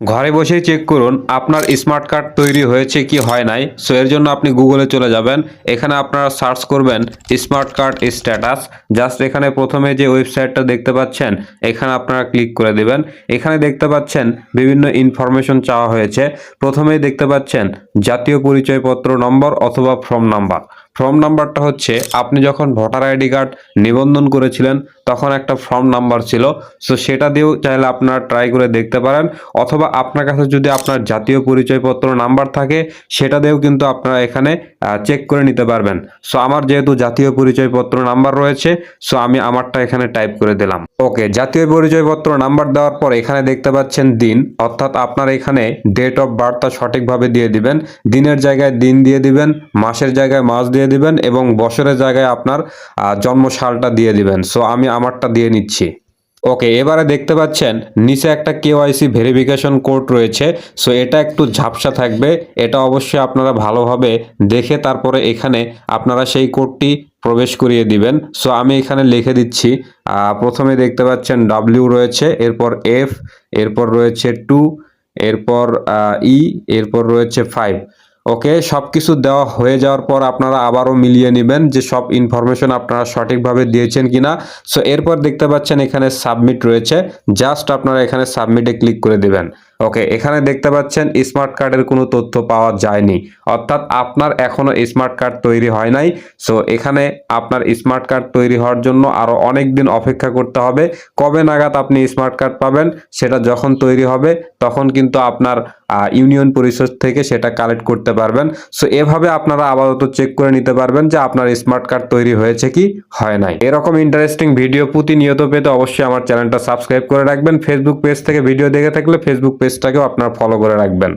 ঘরে বসেই চেক করুন, আপনার স্মার্ট কার্ড তৈরি হয়েছে কি হয় নাই। সো এর জন্য আপনি গুগলে চলে যাবেন। এখানে আপনারা সার্চ করবেন স্মার্ট কার্ড স্ট্যাটাস জাস্ট এখানে প্রথমে যে ওয়েবসাইটটা দেখতে পাচ্ছেন, এখানে আপনারা ক্লিক করে দেবেন। এখানে দেখতে পাচ্ছেন বিভিন্ন ইনফরমেশন চাওয়া হয়েছে। প্রথমেই দেখতে পাচ্ছেন জাতীয় পরিচয়পত্র নম্বর অথবা ফর্ম নাম্বার ফর্ম নাম্বারটা হচ্ছে, আপনি যখন ভোটার আইডি কার্ড নিবন্ধন করেছিলেন তখন একটা ফর্ম নাম্বার ছিল। সো সেটা দিয়েও চাইলে আপনারা ট্রাই করে দেখতে পারেন। অথবা আপনার কাছে যদি আপনার জাতীয় পরিচয়পত্র নাম্বার থাকে সেটা দিয়েও কিন্তু আপনারা এখানে চেক করে নিতে পারবেন। সো আমার যেহেতু জাতীয় পরিচয়পত্র নাম্বার রয়েছে সো আমি আমারটা এখানে টাইপ করে দিলাম। ওকে জাতীয় পরিচয়পত্র নাম্বার দেওয়ার পর এখানে দেখতে পাচ্ছেন দিন। অর্থাৎ আপনার এখানে ডেট অফ বার্থটা সঠিকভাবে দিয়ে দিবেন। দিনের জায়গায় দিন দিয়ে দিবেন মাসের জায়গায় মাস দিয়ে দিবেন এবং বছরের জায়গায় আপনার আহ, জন্মসালটা দিয়ে দিবেন। সো আমি আমারটা দিয়ে নিচ্ছি। ওকে, এবারে দেখতে পাচ্ছেন, নিচে একটা কেওয়াইসি ভেরিফিকেশন কোড রয়েছে, সো এটা একটু ঝাপসা থাকবে। এটা অবশ্যই আপনারা ভালোভাবে দেখে তারপরে এখানে আপনারা সেই কোডটি প্রবেশ করিয়ে দিবেন। সো আমি এখানে লিখে দিচ্ছি প্রথমে দেখতে পাচ্ছেন ডাব্লিউ রয়েছে, এরপর এফ এরপর রয়েছে টু এরপর ই এরপর রয়েছে ফাইভ ওকে সব কিছু দেওয়া হয়ে যাওয়ার পর আপনারা আবারও মিলিয়ে নেবেন যে সব ইনফরমেশন আপনারা সঠিকভাবে দিয়েছেন কিনা। সো এরপর দেখতে পাচ্ছেন এখানে সাবমিট রয়েছে। জাস্ট আপনারা এখানে সাবমিটে ক্লিক করে দেবেন। ওকে এখানে দেখতে পাচ্ছেন স্মার্ট কার্ডের কোনো তথ্য পাওয়া যায়নি। অর্থাৎ আপনার এখনও স্মার্ট কার্ড তৈরি হয় নাই। সো এখানে আপনার স্মার্ট কার্ড তৈরি হওয়ার জন্য আরও অনেক দিন অপেক্ষা করতে হবে। কবে নাগাদ আপনি স্মার্ট কার্ড পাবেন, সেটা যখন তৈরি হবে, তখন কিন্তু আপনার ইউনিয়ন পরিষদ থেকে সেটা কালেক্ট করতে পারবেন। সো এভাবে আপনারা আপাতত চেক করে নিতে পারবেন যে আপনার স্মার্ট কার্ড তৈরি হয়েছে কি হয় নাই। এরকম ইন্টারেস্টিং ভিডিও প্রতিনিয়ত পেতে অবশ্যই আমার চ্যানেলটা সাবস্ক্রাইব করে রাখবেন। ফেসবুক পেজ থেকে ভিডিও দেখে থাকলে ফেসবুক পেজটাকেও আপনার ফলো করে রাখবেন।